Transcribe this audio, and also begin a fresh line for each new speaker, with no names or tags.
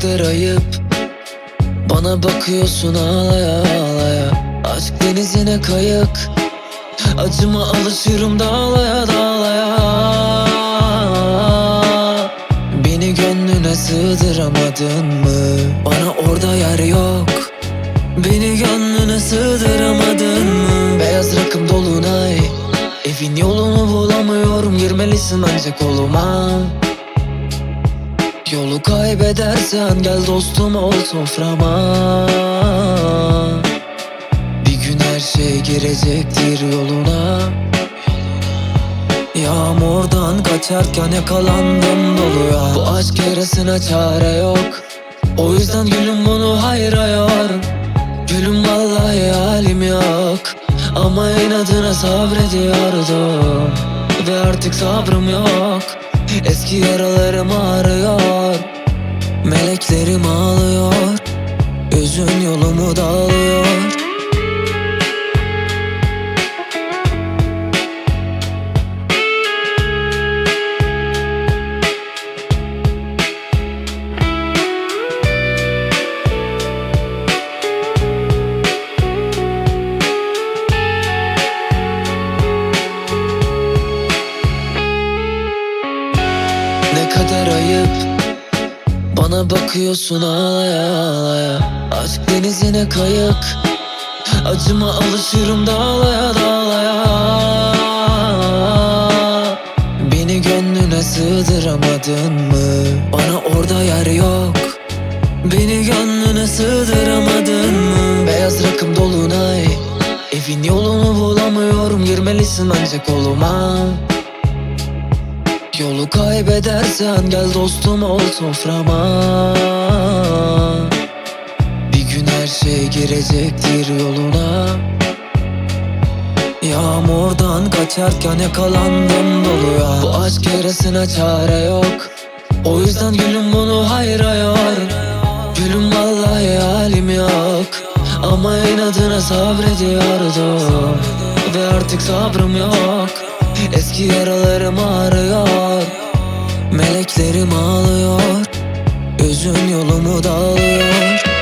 kadar ayıp. Bana bakıyorsun ağlaya ağlaya. Aşk denizine kayık. Acıma alışıyorum dağlaya dağlaya. Beni gönlüne sığdıramadın mı? Bana orada yer yok. Beni gönlüne sığdıramadın mı? Beyaz rakım dolunay. Evin yolunu bulamıyorum. Girmelisin bence koluma Yolu kaybedersen gel dostum ol soframa. Bir gün her şey girecektir yoluna. Yağmurdan kaçarken yakalandım doluya. Bu aşk yarasına çare yok. O yüzden gülüm bunu hayra yor. Gülüm vallahi halim yok. Ama inadına sabrediyordum Ve artık sabrım yok. Eski yaralarım ağrıyor Meleklerim ağlıyor Gözün yolumu dağılıyor. Ne kadar ayıp Bana bakıyorsun ağlaya ağlaya. Aşk denizine kayık. Acıma alışırım dağlaya dağlaya. Beni gönlüne sığdıramadın mı? Bana orada yer yok. Beni gönlüne sığdıramadın mı? Beyaz rakım dolunay. Evin yolunu bulamıyorum. Girmelisin bence koluma Yolu kaybedersen gel dostum ol soframa. Bir gün her şey girecektir yoluna. Yağmurdan kaçarken yakalandım doluya. Bu aşk yarasına çare yok. O yüzden gülüm bunu hayra yor. Gülüm vallahi halim yok. Ama inadına sabrediyordum Ve artık sabrım yok. Eski yaralarım ağrıyor Meleklerim ağlıyor Gözün yolumu dağılıyor